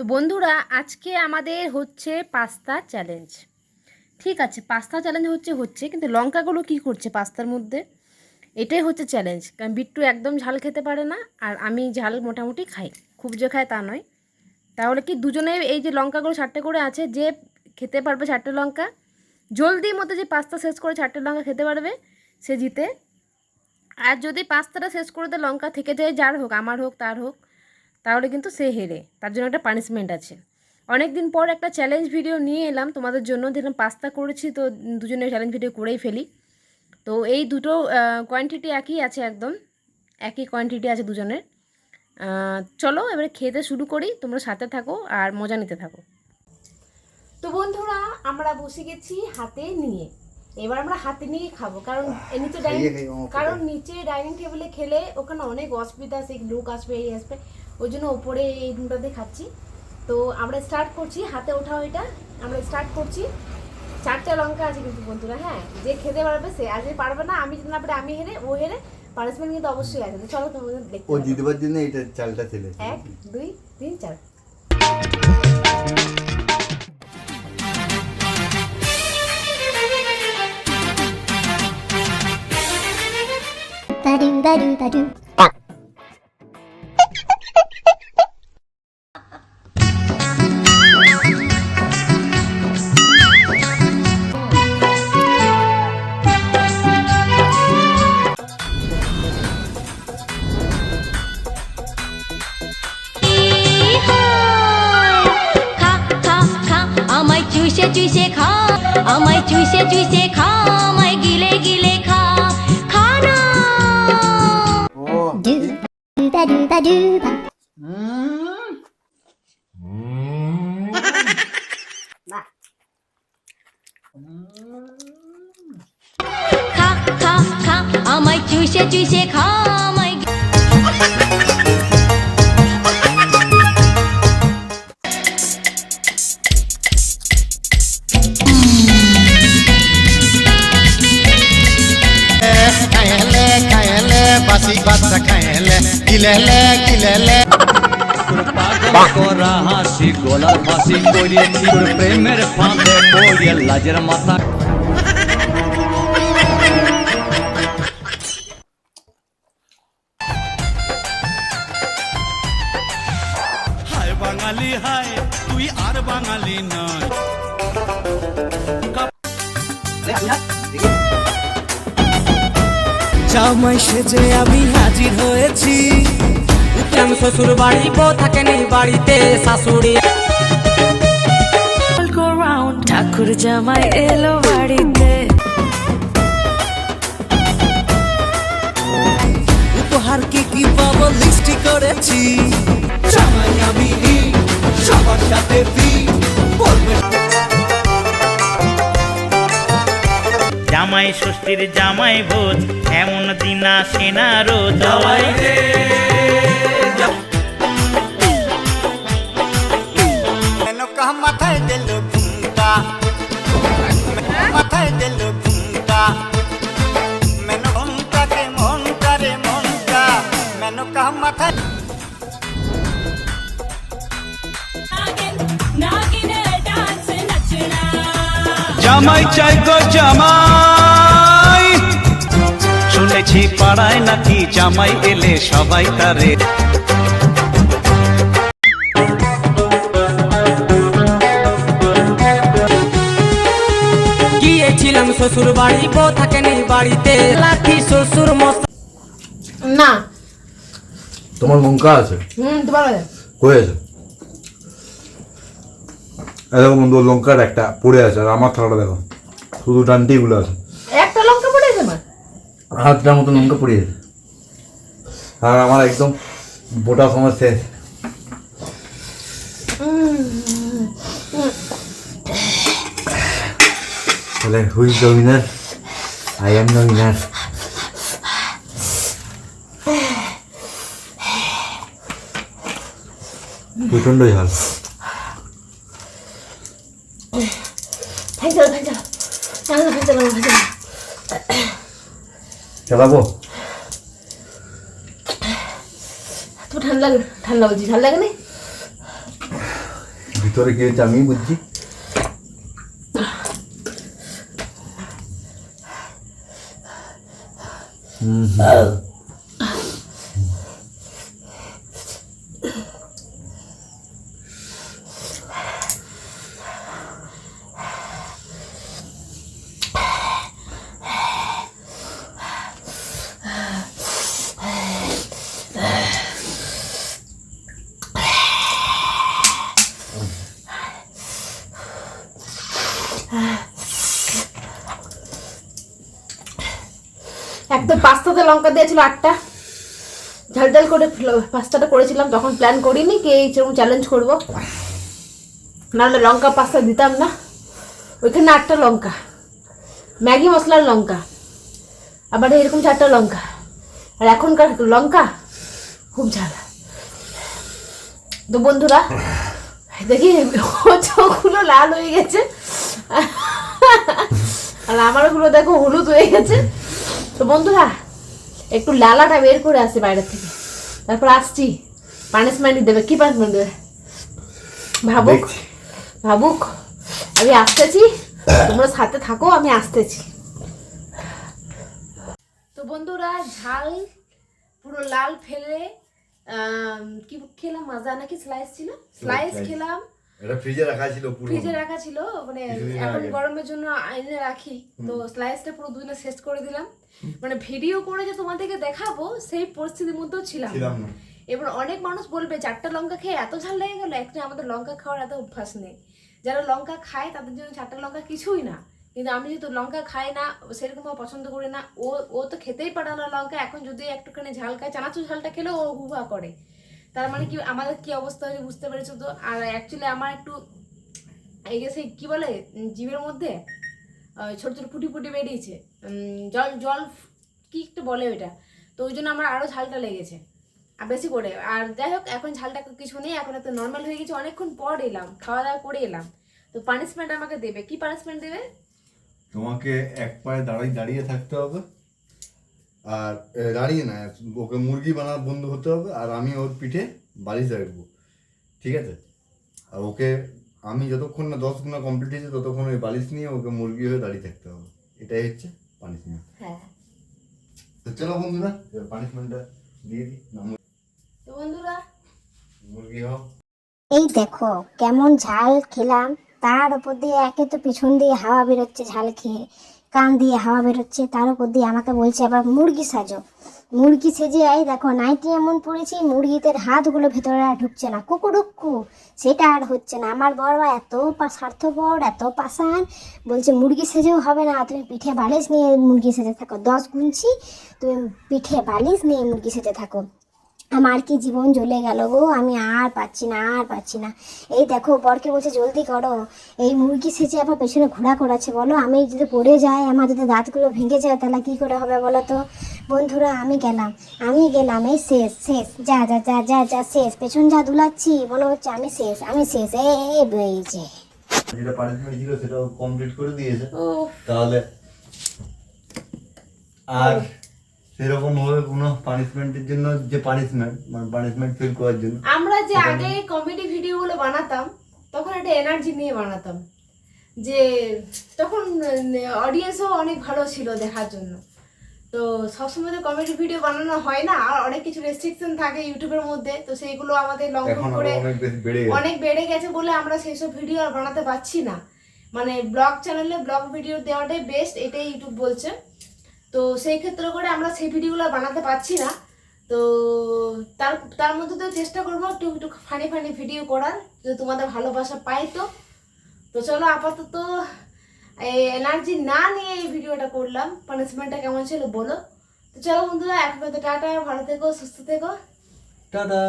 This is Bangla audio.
তো বন্ধুরা, আজকে আমাদের হচ্ছে পাস্তা চ্যালেঞ্জ ঠিক আছে, পাস্তা চ্যালেঞ্জ হচ্ছে হচ্ছে, কিন্তু লঙ্কাগুলো কি করছে পাস্তার মধ্যে? এটাই হচ্ছে চ্যালেঞ্জ কারণ বিট্টু একদম ঝাল খেতে পারে না, আর আমি ঝাল মোটামুটি খাই। খুব যে খাই তা নয়। তাহলে কি দুজনে এই যে লঙ্কাগুলো চারটে করে আছে, যে খেতে পারবে চারটে লঙ্কা জলদির মধ্যে যে পাস্তা শেষ করে চারটে লঙ্কা খেতে পারবে, সে জিতে। আর যদি পাস্তাটা শেষ করে দেয়, লঙ্কা থেকে যায়, যার হোক, আমার হোক, তার হোক তাহলে কিন্তু সে হেরে তার জন্য একটা পানিশমেন্ট আছে। অনেক দিন পর একটা চ্যালেঞ্জ ভিডিও নিয়ে এলাম তোমাদের জন্য দেখলাম পাস্তা করেছি তো দুজনে চ্যালেঞ্জ ভিডিও করেই ফেলি। তো এই দুটো কোয়ান্টিটি একই আছে একদম একই কোয়ান্টিটি আছে দুজনের। চলো এবারে খেতে শুরু করি তোমরা সাথে থাকো আর মজা নিতে থাকো। তো বন্ধুরা আমরা বসে গেছি হাতে নিয়ে। এবার আমরা হাতে নিয়ে খাব কারণ নিচে ডাইনিং কারণ নিচে ডাইনিং টেবিলে খেলে ওখানে অনেক অসুবিধা আছে লোক আসবে এই আসবে। ওই জন্য ওপরে এই রুমটাতে খাচ্ছি। তো আমরা স্টার্ট করছি হাতে ওঠাও এটা। আমরা স্টার্ট করছি। চারটা লঙ্কা আছে কিন্তু বন্ধুরা হ্যাঁ? যে খেতে পারবে সে আর যে পারবে না আমি যদি না পারে আমি হেরে ও হেরে পানিশমেন্ট কিন্তু অবশ্যই আছে। তো চলো তোমাদের দেখতে ও। জিতবার জন্য এটা চালটা ছেলে। এক দুই তিন চার। Ba-do, ba-do, ba-do. চুষে খা আমায় গিলে গিলে খা খা না ba. খা খা খা আমায় চুষে চুষে খা আমায় খায়েলে খায়েলে বাসি বাচ্চা খায়েলে গিলেলে গিলেলে করা হাসি গলার ফাঁসি করিয়েছি প্রেমের ফাঁদে পড়িয়ে লাজের মাথা হায় বাঙালি হায় তুই আর বাঙালি নয় জামাই সেজে আমি হাজির হয়েছি। উত্তম শ্বশুর বাড়ি বউ থাকেনি বাড়িতে শাশুড়ি? ঠাকুর জামাই এলো বাড়িতে। উপহার কি কি পাবো লিস্টি করেছি। জামাই আমি জামাই ষষ্ঠীর জামাই ভোজ এমন দিন আসে না রোজ। জামাই মেনকা মাথায় দিল ঘুমটা? মাথায় দিল ঘুমটা? মেন ঘুমটাকে মনটা রে মনটা? মেনকা মাথায় জামাই চাই গো জামাই। শুনেছি পাড়ায় নাকি জামাই এলে সবাই তারে। গিয়েছিলাম শ্বশুর বাড়ি বউ থাকেনি বাড়িতে। লাঠি শ্বশুর মশা না। তোমার লঙ্কা আছে? হুম তোমার কই আছে? বন্ধু লঙ্কার একটা পড়ে আছে আর আমার থালাটা দেখো। শুধু ডান্টিগুলো আছে। একটা লঙ্কা পড়েছে আমার? হাতটার মতো লঙ্কা পড়ে আছে আর আমার একদম বোটা সময় শেষ। তাহলে who's the winner I am the winner প্রচণ্ড ঝাল ফ্যান চালো ফ্যান চালো চালো ফ্যান চালো ফ্যান চালো চালাবো তো ঠান্ডা ঠান্ডা বলছি ঠান্ডা লাগে না ভিতরে কি হচ্ছে আমি বুঝছি। একদম পাস্তাতে লঙ্কা দিয়েছিল আটটা। ঝাল ঝাল করে পাস্তাটা করেছিলাম, তখন প্ল্যান করিনি কি এইরকম চ্যালেঞ্জ করব। নাহলে লঙ্কা পাস্তা দিতাম না। ওইখানে আটটা লঙ্কা। ম্যাগি মশলার লঙ্কা। আবার এরকম চারটা লঙ্কা। আর এখনকার লঙ্কা, খুব ঝাল। তো বন্ধুরা, দেখি চোখগুলো লাল হয়ে গেছে। আর আমারগুলো দেখো হলুদ হয়ে গেছে। তো বন্ধুরা একটু লালাটা বের করে আসি বাইরে থেকে। তারপর আসছি। পানিশমেন্ট দেবে। কি পানিশমেন্ট দেবে? ভাবুক। ভাবুক। আমি আসতেছি। তোমরা সাথে থাকো আমি আসতেছি। তো বন্ধুরা ঝাল পুরো লাল ফেলে কি খেলাম? মাজা নাকি? স্লাইস ছিল? স্লাইস। খেলাম। এটা ফ্রিজে রাখা ছিল পুরো। ফ্রিজে রাখা ছিল মানে এখন গরমের জন্য আইনে রাখি। তো স্লাইসটা পুরো দুদিনে শেষ করে দিলাম। মানে ভিডিও করে যে তোমাদেরকে দেখাবো সেই পরিস্থিতির মধ্যেও ছিলাম। এবার অনেক মানুষ বলবে চারটা লঙ্কা খেয়ে এত ঝাল লেগে গেল? একটা আমাদের লঙ্কা খাওয়ার এত অভ্যাস নেই। যারা লঙ্কা খায় তাদের জন্য চারটা লঙ্কা কিছুই না। কিন্তু আমি যেহেতু লঙ্কা খাই না সেরকম পছন্দ করি না ও ও তো খেতেই পারে না লঙ্কা। এখন যদি একটুখানি ঝাল খায় চানাচুর ঝালটা খেলেও ও হুহা করে। তার মানে কি, আমাদের কি অবস্থা হয়েছে বুঝতে পেরেছ তো? আর অ্যাকচুয়ালি আমার একটু, এই সেই কি বলে জিভের মধ্যে ছোট ছোট ফুটি ফুটি বেরিয়েছে। জল জল কি একটু বলে ওইটা? তো ওই জন্য আমার আরও ঝালটা লেগেছে। আর বেশি করে। আর যাই হোক, এখন ঝালটা কিছু নেই, এখন এত নর্মাল হয়ে গেছে, অনেকক্ষণ পর এলাম খাওয়া দাওয়া করে এলাম। তো পানিশমেন্ট আমাকে দেবে। কি পানিশমেন্ট দেবে? তোমাকে এক পায়ে দাঁড়িয়ে দাঁড়িয়ে থাকতে হবে। আর দাঁড়িয়ে না ওকে মুরগি বানা বন্ধ হতে হবে আর আমি ওর পিঠে বালিশ রাখব ঠিক আছে? আর ওকে আমি যতক্ষণ না দশ গুণা কমপ্লিট হয়েছে ততক্ষণ ওই বালিশ নিয়ে ওকে মুরগি হয়ে দাঁড়িয়ে থাকতে হবে। এটাই হচ্ছে পানিশমেন্ট হ্যাঁ। তো চলো বন্ধুরা পানিশমেন্টটা দিয়ে দিই। তো বন্ধুরা মুরগি হও। এই দেখো কেমন ঝাল খেলাম। তার উপর দিয়ে একে তো পিছন দিয়ে হাওয়া বেরোচ্ছে ঝাল খেয়ে। কান দিয়ে হাওয়া বেরোচ্ছে, তার উপর দিয়ে আমাকে বলছে আবার মুরগি সাজো। মুরগি সেজে এই দেখো, নাইটি এমন পড়েছি মুরগিদের হাতগুলো ভেতরে আর ঢুকছে না। কুকুরুক্কু, সেটা আর হচ্ছে না। আমার বড় এত স্বার্থপর, এত পাশান বলছে, মুরগি সেজেও হবে না, তুমি পিঠে বালিশ নিয়ে মুরগি সেজে থাকো। দশ গুনছি, তুমি পিঠে বালিশ নিয়ে মুরগি সেজে থাকো। আমার কি জীবন জ্বলে গেল গো? আমি আর পাচ্ছি না আর পাচ্ছি না। এই দেখো বরকে বলছে জলদি করো। এই মুরগি সেচে আবার পেছনে ঘোরা করাচ্ছে বলো। আমি যদি পড়ে যাই আমার যদি দাঁতগুলো ভেঙে যায় তাহলে কি করে হবে বলো তো? বন্ধুরা আমি গেলাম। আমি গেলাম এই শেষ শেষ। যা যা যা যা যা শেষ। পেছন যা দুলাচ্ছি মনে হচ্ছে আমি শেষ আমি শেষ। এ বেরিয়েছে যেটা পানিশমেন্ট ছিল সেটাও কমপ্লিট করে দিয়েছে। তাহলে আর সেরকম ভাবে কোনো পানিশমেন্টের জন্য যে পানিশমেন্ট মানে পানিশমেন্ট ফিল করার জন্য। আমরা যে আগে কমেডি ভিডিওগুলো বানাতাম তখন একটা এনার্জি নিয়ে বানাতাম। যে তখন অডিয়েন্সও অনেক ভালো ছিল দেখার জন্য। তো সবসময় তো কমেডি ভিডিও বানানো হয় না আর অনেক কিছু রেস্ট্রিকশন থাকে ইউটিউবের মধ্যে তো সেইগুলো আমাদের লঙ্ঘন করে অনেক বেড়ে গেছে। বলে আমরা সেই সব ভিডিও আর বানাতে পারছি না। মানে ব্লগ চ্যানেলে ব্লগ ভিডিও দেওয়াটাই বেস্ট এটাই ইউটিউব বলছে। তো সেই ক্ষেত্রে করে আমরা সেই ভিডিওগুলো বানাতে পারছি না। তো তার তার মধ্যে তো চেষ্টা করব একটু একটু ফানি ফানি ভিডিও করার, যদি তোমাদের ভালোবাসা পাই তো। তো চলো আপাতত এই এনার্জি না নিয়ে এই ভিডিওটা করলাম। পানিশমেন্টটা কেমন ছিল বলো। তো চলো বন্ধুরা এখন টাটা, ভালো থেকো, সুস্থ থেকো। টাটা।